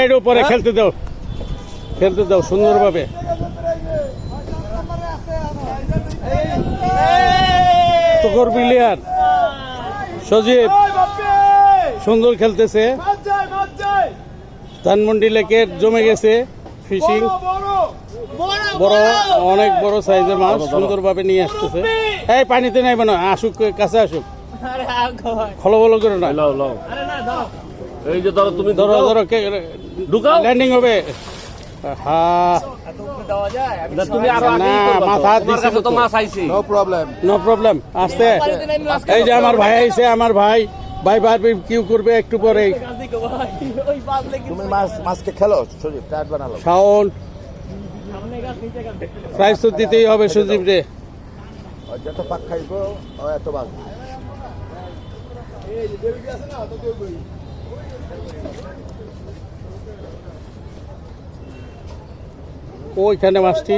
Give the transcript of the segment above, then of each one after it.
এর উপরে খেলতে দাও। খেলতে দাও সুন্দরভাবে। তকর বিলিয়ার সজীব সুন্দর খেলতেছে। ধানমন্ডি লেকের জমে গেছে ফিশিং। বড় অনেক বড় সাইজের মাছ সুন্দরভাবে নিয়ে আসতেছে। এই পানিতে নাইবে না। আসুক কাছে আসুক। আরে আর কয়। খলো বলো করে না এই যে ধরো তুমি ধরো ধরো ঢুকাও। ল্যান্ডিং হবে। হ্যাঁ তুমি আরও। মাথা দিছি তো। মাছ আইছে। নো প্রবলেম নো প্রবলেম আসতে। পানিতে নামি মাছ এই যে আমার ভাই আইছে আমার ভাই। ভাই বারবি কিউ করবে একটু পরে ভাই তুমি মাছ মাছকে খেলো সজীব বানালো। শাওন প্রাইস তো দিতেই হবে সুদীপ রে। যত পাক খাইবো এত বাজ ওইখানে মাছটি।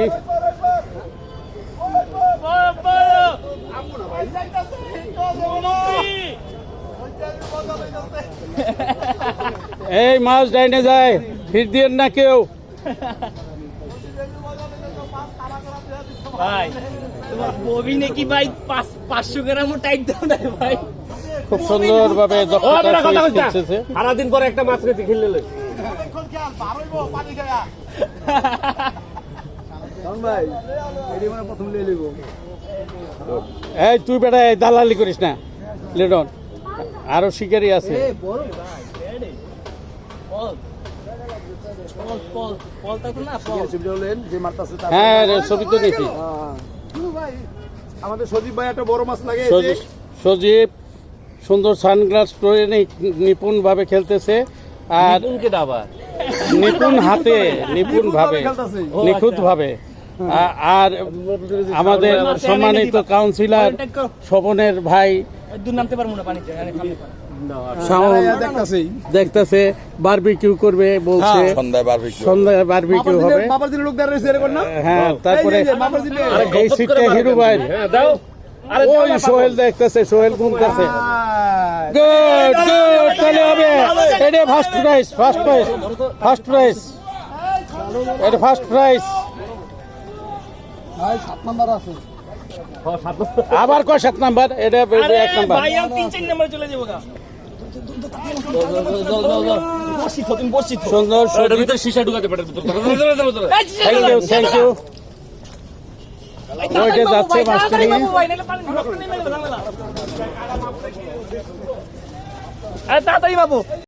এই মাছ ডাইনে যায়, ফির দিয়ে না কেউ। ভাই, তোমার ববি নাকি ভাই পাঁচ পাঁচশো গ্রামও টাইট দাও না ভাই। খুব সুন্দরভাবে সারাদিন পরে একটা মাছ খেতে খেললে লই। এই তুই বেটা এই দালালি করিস না লেডন আরও শিকারি আছে। হ্যাঁ ছবি তো দেখি। আমাদের সজীব ভাই একটা বড় মাছ লাগে সজীব- সজীব সুন্দর সানগ্লাস পরে নিপুণ ভাবে খেলতেছে। আর নিপুণ কে দাবা। নিপুণ হাতে নিপুণ ভাবে নিখুঁত ভাবে আর আমাদের সম্মানিত কাউন্সিলর স্বপনের ভাই। দেখতেছে। বারবিকিউ করবে বলছে। সন্ধ্যায় বারবিকিউ সন্ধ্যায় বারবিকিউ হবে। বাবার দিনে লোক দাঁড়িয়ে রয়েছে এরকম না? হ্যাঁ তারপরে এই সিটটা হিরু ভাই হ্যাঁ ওই সোহেল দেখতেছে সোহেল ঘুমতেছে। আয়। গুড গুড তাহলে হবে এটা first prize first prize first prize এটা ফার্স্ট প্রাইজ সাত নাম্বার আছে হ্যাঁ। আবার কয় সাত নাম্বার এটা এক নাম্বার সুন্দর। থ্যাংক ইউ থ্যাংক ইউ ওইটা যাচ্ছে মাছটা নিয়ে তাড়াতাড়ি বাবু।